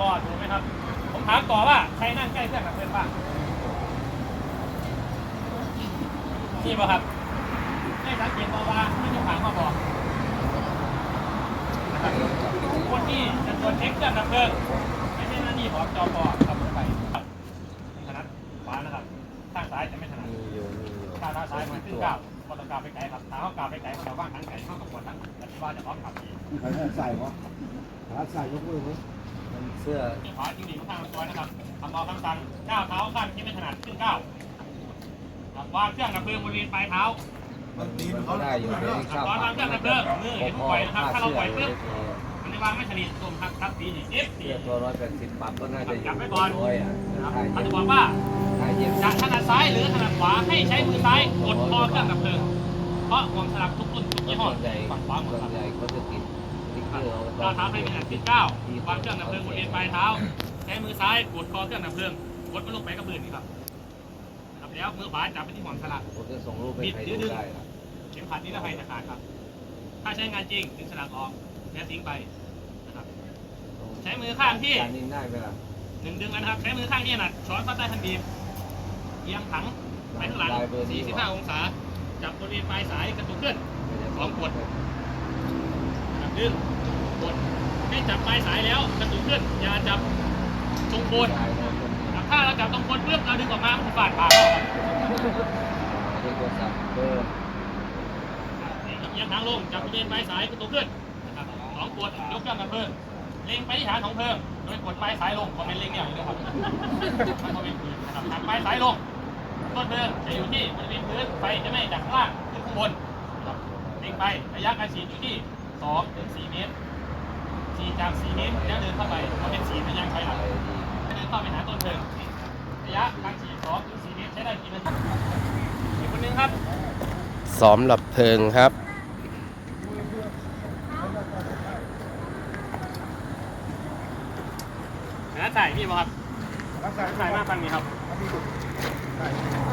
ต่อถูกไหมครับ ผมถามต่อว่าใครนั่งใกล้เครื่องดับเพลิงบ้างนี่ป่ะครับให้สังเกตบอกว่าที่เจ้าของมาบอกนะครับคนที่จะตรวจเช็คเครื่องดับเพลิงไม่ใช่หน้าที่ของจอปครับไปครับนี่ถนัดขวานะครับข้างซ้ายจะไม่ถนัดมีอยู่มีอยู่ข้างซ้ายมันขึ้นก้าวพอตะกาวไปไกลครับถ้าเขากาวไปไกลเขาจะว่างทั้งไกลเข้ากับปวดทั้งแต่ที่ว่าจะพร้อมขับอีใครใส่วะขาใส่ยกมือมั้ เสื้อขวาจริงๆข้างลำตัวนะครับทำเอาคำสั่งก้าวเท้าข้างที่ไม่ถนัดขึ้นก้าวครับวางเครื่องดับเพลิงบริเวณปลายเท้าเขาได้อยู่ในครับข้าววางเครื่องดับเพลิงมืออย่าเพิ่งปล่อยนะครับถ้าเราปล่อยปุ๊บมันจะวางไม่สนิทตุ่มครับครับสีนี่เอฟสีเสื้อตัวร้อยแปดสิบปรับก็น่าจะอยู่จับไว้ก่อนร้อยอะนะครับใช่เขาจะบอกว่าใช่เย็นจะถนัดซ้ายหรือถนัดขวาให้ใช้มือซ้ายกดคอเครื่องดับเพลิงเพราะความสลับทุกรุ่นทุกยี่ห้อส่วนใหญ่ฝั่งขวาหมดส่ครัวบนใหญ่เขาจะติดสติ๊ กเกอร์เอาก้าวเท้าให้มีขนาดที่เก้าวางเครื่องดับเพลิงบริเวณปลายเท้า ใช้มือซ้ายกดคอเครื่องดับเพลิงกดมันลงไปกับพื้นนี่ครับนะครับแล้วมือขวาจับไปที่หัวสลักผมจะส่งรูปให้ใครดูได้นะเข็มขัดนิรภัยจะขาดครับ ถ้าใช้งานจริงดึงสลักออกแล้วทิ้งไปนะครับ ใช้มือข้างที่การนิ่งได้ไหมล่ะหนึ่งดึงกันนะครับ ใช้มือข้างที่ถนัดช้อนเข้าใต้ทันบีบเอียงถังไปข้างหลัง 45 องศา จับบริเวณปลายสายกระตุกขึ้นสองขวดนะครับดึงกดให้ จับปลายสายแล้วกระตุกขึ้นอย่าจับตรงโคนถ้าเราจับตรงโคนปุ๊บเราดึงออกมามันจะฟาดปากเราครับเป็นโทรศัพท์เบเอียงทางลงจับบริเวณปลายสายกระตุกขึ้นนะครับสองขวดยกเครื่องดับเพลิงเล็งไปที่ฐานของเพลิงโดยกดปลายสายลงคอมเมนต์เล็งเนี่ยอยู่นะครับมันคอมเมนต์พื้นนะครับหักปลายสายลงต้นเพลิงจะอยู่ที่บริเวณพื้นไฟจะไม่จากข้างล่างขึ้นข้างบนเล็งไประยะการฉีดอยู่ที่2ถึง4เมตร ฉีจาก4เมตรแล้วเดินเข้าไปมันเป็นฉีดเป็นยางไฟหลังอะไรดีเดินเข้าไปหาต้นเพลิงระยะการฉีด2ถึง4เมตรใช้ได้กี่นาทีอีกคนนึงครับซ้อมหลับเพลิงครับหาถ่ายมีป่ะครับรักษาถ่มากฟังนี้ครับค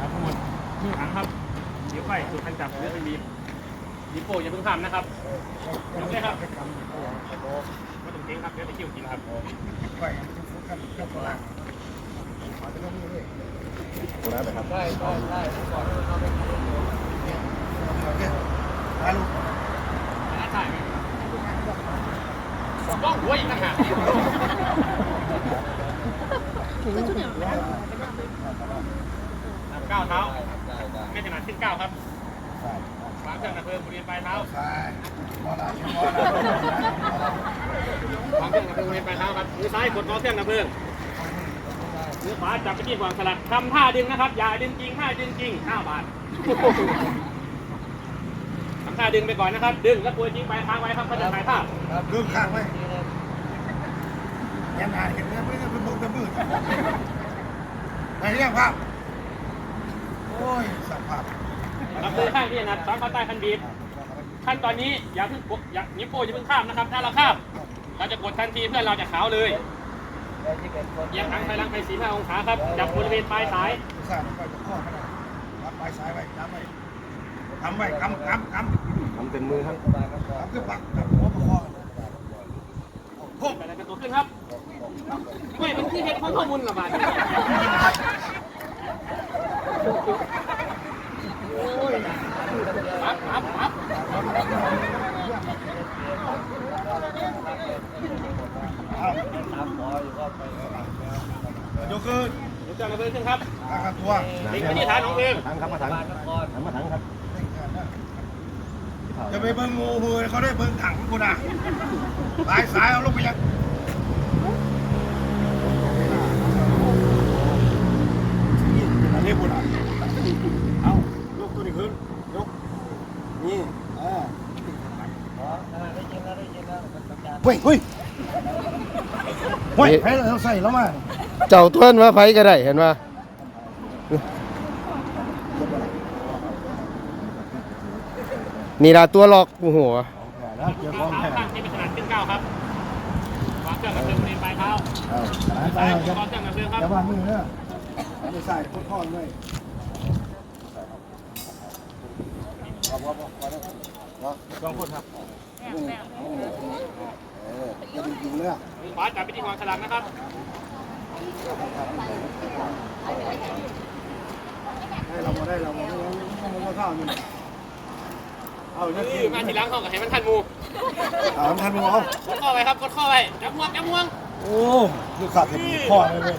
รับทั้งหมดที่ถังครับเดี๋ยวไฟสุดคันจับเรือเป็นบีบ บีบโป้าเพิ่งทำนะครับยกเลยครับไม่ต้องเก่งครับเดี๋ยวจะคิวกินครับไปฟุตกันเจ้าตัวล่างขอจะลงมือเลยได้ได้ได้ก่อนเข้าไปโอเคมาลูกแล้วถ่ายไหมกล้องหัวอีกต่างหากก้าวเท้าได้ได้ไม่ถนัดขึ้นก้าวครับ วางเครื่องดับเพลิงบริเวณปลายเท้าซ้ายมอลาชิมอลาวางเครื่องดับเพลิงบริเวณปลายเท้าครับมือซ้ายกดคอเครื่องดับเพลิงมือขวาจับไปที่วางสลักทำท่าดึงนะครับ อย่าดึงจริงท่าดึงจริง5บาททำท่าดึงไปก่อนนะครับ ดึงแล้วกลัวจริงไปทางไว้ครับเขาจะถ่ายภาพลืมข้างไว้ยังหาเห็นแล้วไม่ได้เป็นมือเป็นมือไปเรียกภาพโอ้ยสัมผัส รับมือข้างที่ถนัดซ้อนเข้าใต้คันบีบขั้นตอนนี้อย่าเพิ่งกดอย่านิ้วโป้งอย่าเพิ่งข้ามนะครับ ถ้าเราข้ามเราจะกดทันทีเพื่อนเราจะขาวเลยเอียงทางไปหลังไปสี่ห้าองศาครับจับบริเวณปลายสายสร้างไปจะข้อไม่ได้รับปลายสายไว้จับไว้ทำไว้กำกำกำทำเป็นมือครับกำคือปักกับหัวประคองพุ่งไปแล้วกันตัวขึ้นครับเฮ้ยมันที่เห็ดข้อข้อมูลระบาดโอ้ ยปั๊บปั๊บปั๊บยกขึ้นยกเครื่องระเบิดขึ้นครับข้างตัวเล็งไปที่ฐานของเพลิงถังครับมาถังถังมาถังครับจะไปเบิ้งงูหูเขาได้เบิ้งถังกูนะสายสายเอาลงไปยังอันนี้กูนะเอายกตัวนี้ ขึ้น ยก นี่อ่าเฮ้ยเฮ้ยเฮ้ยให้เราใส่แล้วมาเจ้าทวนว่าไผก็ได้เห็นว่านี่ละตัวหลอกโอ้โหแล้วเจอของเท้าแท้ข้างที่เป็นขนาดขึ้นเก้าครับวางเดินปลายเท้าเอาขนาดไปซ้ายเอาอุปจะกรณ์เครื่องดับเพลิงครับจะวางมือเนี่ยไม่ใส่พุทธอนเลย เอาพอพอพอแล้วเนาะสองคนครับเออจะจริงๆเลยมือขวาจับไปที่วางฉลากนะครับให้เรามาได้เรามาได้เราไม่ต้องข้าวนี่เอาเนี่ยนี่มาทีหลังเข้ากับให้มันทันหมูเอาทำมือเอากดข้อไว้ครับกดข้อไว้จับห่วงจับห่วงโอ้ลูกขาดถึงพ่อเลยเลย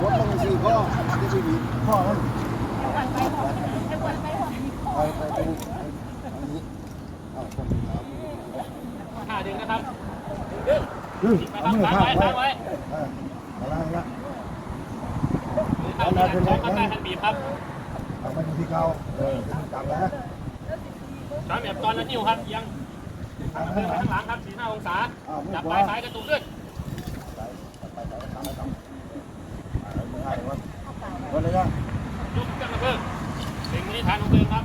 รถต้องซื้อพ่อจะไปดีพ่อนั่น ไปไปไปอันนี้เอาคนถามท่าดึงนะครับดึงอืมไปเอาครับมือตั้งข้าไว้ไว้ตั้งไว้เออเอาละละมือข้างนี้สองข้างใต้ทันบีบครับเอามาดูที่เก่าเออจำแล้วสามแบบตอนละนิ้วครับเอียังทางเดิข้างนหไปลังข้างหลังครับสี่ห้าองศาจับปลายซ้ายกระตุกขึ้นไปไปทำไปทำมือข้างวะวันระยะยกเครื่องมาเพิ่มเล็งมือที่ฐานของเพลิงครับ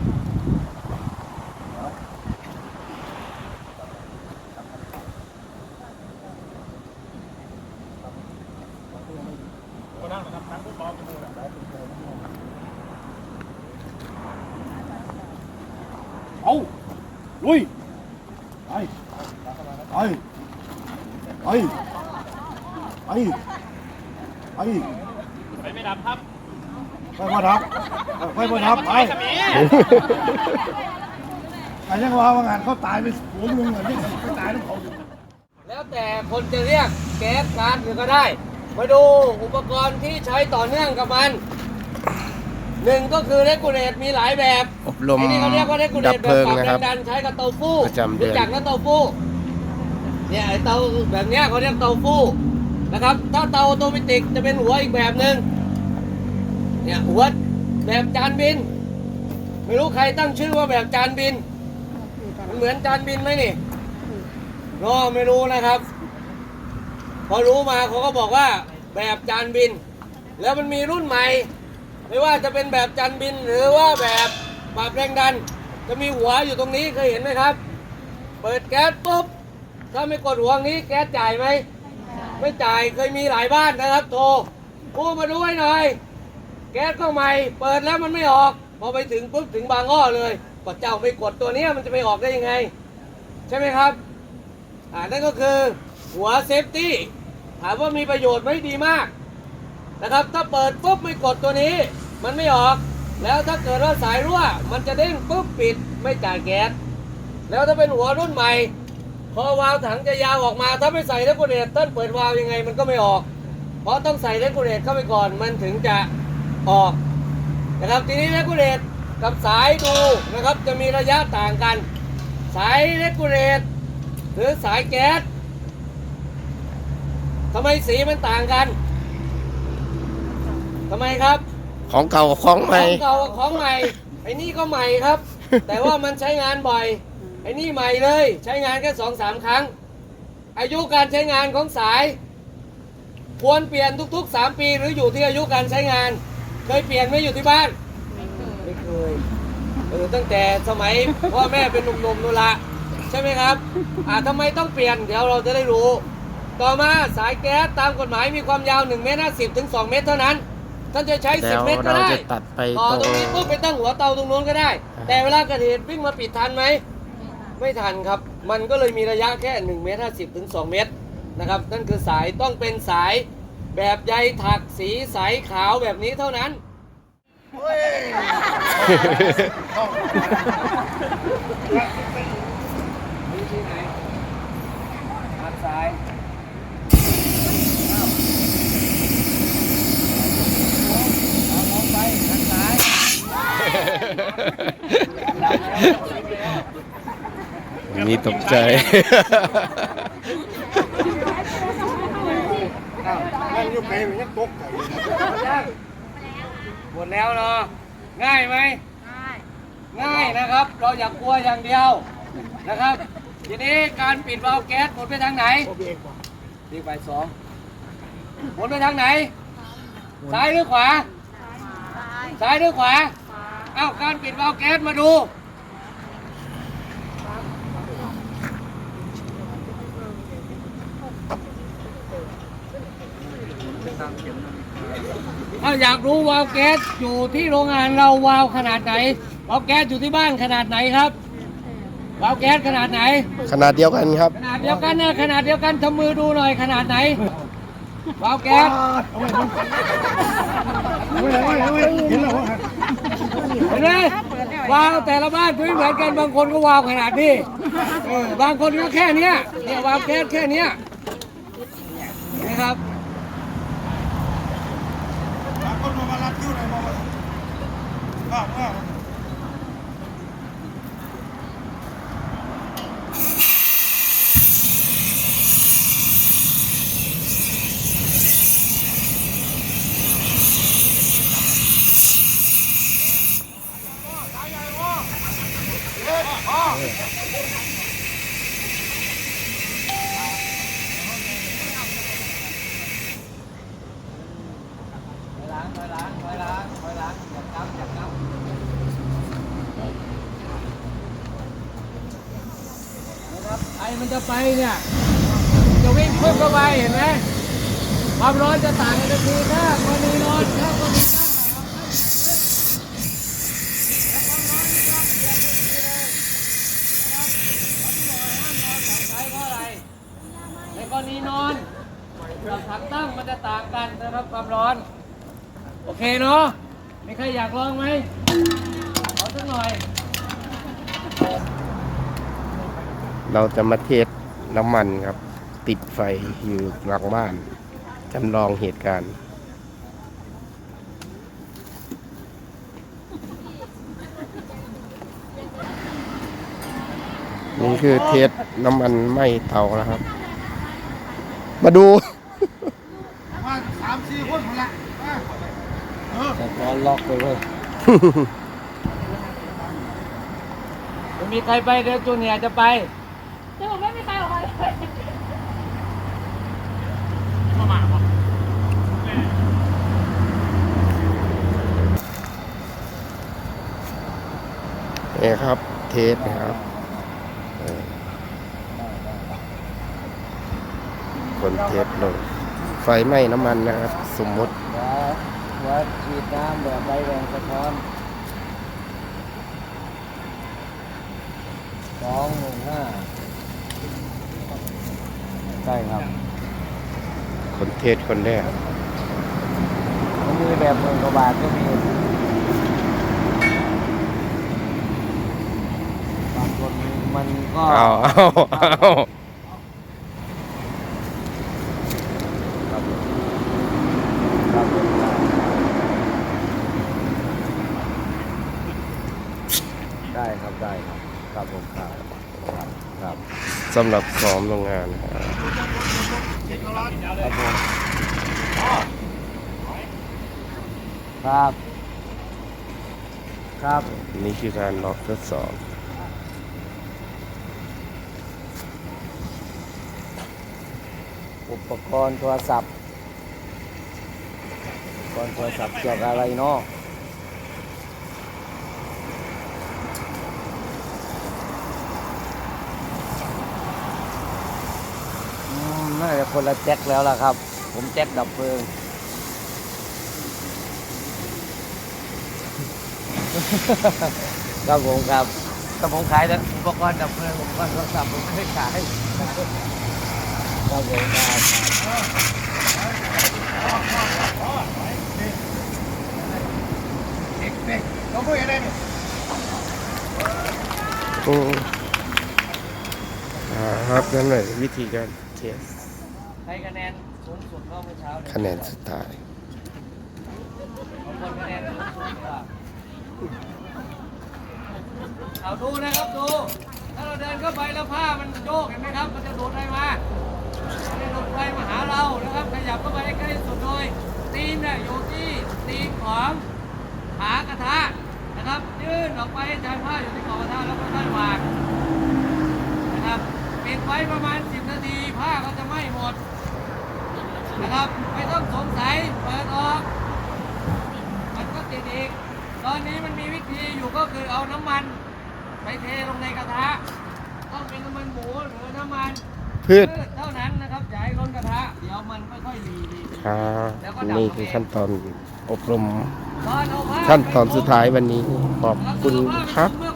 ก็นั่งนะครับตั้งผู้ปองมือแบบ เอา ลุยไปไปไปไปไปไปไม่ดับครับไปมาดับไปมาดับไปสมีไอ้ยังว่าว่างานเขาตายไปหัวมึงเหมือนที่เขาตายแล้วเขาแล้วแต่คนจะเรียกแก๊สการ์ดหรือก็ได้ มาดูอุปกรณ์ที่ใช้ต่อเนื่องกับมัน หนึ่งก็คือเรกูเลตมีหลายแบบอบรมไอ้นี่เขาเรียกว่าเรกูเลดัตบแบเพลิบงปรับนะแรครับงดันใช้กับเตาฟู้ประจำเดือน รู้จักนะเตาฟู้เนี่ยไอ้เตาแบบเนี้ยเขาเรียกเตาฟู้นะครับ ถ้าเตาออโตเมติกจะเป็นหัวอีกแบบหนึ่งเนี่ยหัวแบบจานบิน ไม่รู้ใครตั้งชื่อว่าแบบจานบิน มันเหมือนจานบินไหมนี่ก็ไม่รู้นะครับ พอรู้มาเขาก็บอกว่าแบบจานบิน แล้วมันมีรุ่นใหม่ ไม่ว่าจะเป็นแบบจานบินหรือว่าแบบปรับแรงดัน จะมีหัวอยู่ตรงนี้เคยเห็นไหมครับ เปิดแก๊สปุ๊บถ้าไม่กดหัวนี้แก๊สจ่ายไหมไม่จ่ายเคยมีหลายบ้านนะครับโทรกูมาดูให้หน่อย แก๊สก็ใหม่ เปิดแล้วมันไม่ออก พอไปถึงปุ๊บถึงบางอ้อเลยก็เจ้าไม่กดตัวนี้มันจะไปออกได้ยังไง ใช่ไหมครับอ่านั่นก็คือหัวเซฟตี้ถามว่ามีประโยชน์ไหมดีมาก นะครับ ถ้าเปิดปุ๊บไม่กดตัวนี้ มันไม่ออก แล้วถ้าเกิดว่าสายรั่ว มันจะเด้งปุ๊บปิดไม่จ่ายแก๊สแล้วถ้าเป็นหัวรุ่นใหม่พอวาล์วถังจะยาวออกมา ถ้าไม่ใส่เรกูเลตเต้นเปิดวาล์วยังไงมันก็ไม่ออก เพราะต้องใส่เรกูเลตเข้าไปก่อนมันถึงจะออกนะครับทีนี้เรกูเลตกับสายดูนะครับจะมีระยะต่างกัน สายเรกูเลตหรือสายแก๊สทำไมสีมันต่างกัน ทำไมครับ ของเก่ากับของใหม่ของเก่ากับของใหม่ ไอ้นี่ก็ใหม่ครับ แต่ว่ามันใช้งานบ่อย ไอ้นี่ใหม่เลย ใช้งานแค่สองสามครั้ง อายุการใช้งานของสาย ควรเปลี่ยนทุกๆ 3 ปีหรืออยู่ที่อายุการใช้งาน เคยเปลี่ยนไหมอยู่ที่บ้าน ไม่เคยเออตั้งแต่สมัย พ่อแม่เป็นหนุ่มๆนู่นละใช่ไหมครับอ่าทำไมต้องเปลี่ยนเดี๋ยวเราจะได้รู้ ต่อมาสายแก๊สตามกฎหมายมีความยาว1เมตร50ถึง2เมตรเท่านั้น ท่านจะใช้แล้ว10เมตรก็เราได้จะตัดไปต่อตรตรงงนี้ปุ๊บไปตั้งหัวเตาตรงนู้นก็ได้อ่าแต่เวลาเกิดเหตุวิ่งมาปิดทันไหมไม่ทันครับ มันก็เลยมีระยะแค่1เมตร50ถึง2เมตรนะครับนั่นคือสายต้องเป็นสายแบบใยถักสีใสขาวแบบนี้เท่านั้นวิธีไหนทางซ้ายเอามองไปทางซ้าย มีตกใจ นั่งอยู่ไกลมันยังตกใจหมดแล้วเนาะง่ายไหม ง่ายนะครับ เราอย่ากลัวอย่างเดียวนะครับ ทีนี้การปิดวาล์วแก๊สหมดไปทางไหนโอเคกว่าดีไปสองหมดไปทางไหน ซ้ายหรือขวา ซ้ายหรือขวา เอ้าการปิดวาล์วแก๊สมาดูถ้าอยากรู้วาล์วแก๊สอยู่ที่โรงงานเราวาล์วขนาดไหนวาล์วแก๊สอยู่ที่บ้านขนาดไหนครับวาล์วแก๊สขนาดไหน ขนาดเดียวกันครับ ขนาดเดียวกันนะขนาดเดียวกันทำมือดูหน่อยขนาดไหนวาล์วแก๊ส เอาไว้เอาไว้เอาไว้เห็นแล้วว่า เห็นไหมวาวแต่ละบ้านไม่เหมือนกันบางคนก็วาวขนาดนี้เออบางคนก็แค่เนี้ยเนี่ยวาวแค่แค่เนี้ยนะครับบางคนมามารัดคิ้วหน่อยมาว่าว่าว่าล้างถอบ้างถอยล้างอย่าจับอย่าจับนะครับไอ้ มันจะไปเนี่ย จะวิ่งเพุ่งเข้าไปเห็นไหมความร้อนจะต่างกันทันทีถ้ากรณีนอนถ้ากรณีนั่งนะครับแล้วความร้อนนี่ก็เปลี่ยนทันทีเลยนะครับผมบอกให้ห้ามนอนสองสาย เพราะอะไร ในกรณีนอนกับถังตั้งมันจะต่างกันนะครับความร้อน โอเคเนาะมีใครอยากลองไหมขอสักหน่อย เราจะมาเทสน้ำมันครับ ติดไฟอยู่หลังบ้านจำลองเหตุการณ์ นี่คือเทสน้ำมันไหม้เตานะครับ มาดูมาสามสี่คนหมดละมาเออแต่ตอนล็อกไปเลยจะมีใครไปเดี๋ยวจูเนียร์จะไปเดี๋ยวผมไม่มีใครออกมาเลยเข้ามาครับนี่ครับ เทสนะครับเออ คนเทสลงไฟไหม้น้ำมันนะครับ สมมติวัดฉีดน้ำแบบใบแรงสะท้อนสองหนึ่งห้าใช่ครับ คนเทสคนแรกมันมีแบบหมื่นกว่าบาทก็มีบางคนมัน ก็เอาเอาเอาได้ครับได้ครับครับผมครับครับสำหรับซ้อมโรงงานครับครับผมครับ ครับ นี่คือการล็อกทดสอบ ปกรณ์โทรศัพท์อุปกรณ์โทรศัพท์เกี่ยวกับอะไรเนาะอืมน่าจะคนละแจ็คแล้วล่ะครับ ผมแจ็คดับเพลิงครับผมครับแต่ผมขายแต่อุปกรณ์ดับเพลิงอุปกรณ์โทรศัพท์ผมไม่ได้ขาย ครับผมครับเราก็เห็นได้นี่อืมอ่าครับนั่นเลยวิธีการเทสใครคะแนนสูงสุดเข้าเมื่อเช้าเนี่ยคะแนนสุดท้ายคนคะแนนสูงสุดกว่าเอาดูนะครับดู ถ้าเราเดินเข้าไปแล้วผ้ามันโยกเห็นไหมครับ มันจะดูดอะไรมา มันจะดูดอะไรมาหาเรานะครับ ขยับเข้าไปใกล้ที่สุดโดยตีนเนี่ยอยู่ที่ตีนของขากระทะนะครับ ยื่นออกไปจานผ้าอยู่ที่ขอบกระทะแล้วก็ค่อยวางนะครับปิดไว้ประมาณ 10 นาทีผ้าก็จะไหม้หมดนะครับไม่ต้องสงสัยเปิดออกมันก็ติดอีก ตอนนี้มันมีวิธีอยู่ก็คือเอาน้ำมัน ไปเทลงในกระทะ ต้องเป็นน้ำมันหมูหรือน้ำมันพืชเท่านั้นนะค รับอย่าให้ล้นกระทะเดี๋ยวมันค่อยๆรีรีรีครับนี่คือขั้นตอนอบรมตอนเอาผ้าขั้นตอนสุดท้ายวันนี้ขอบคุณครับเมื่อ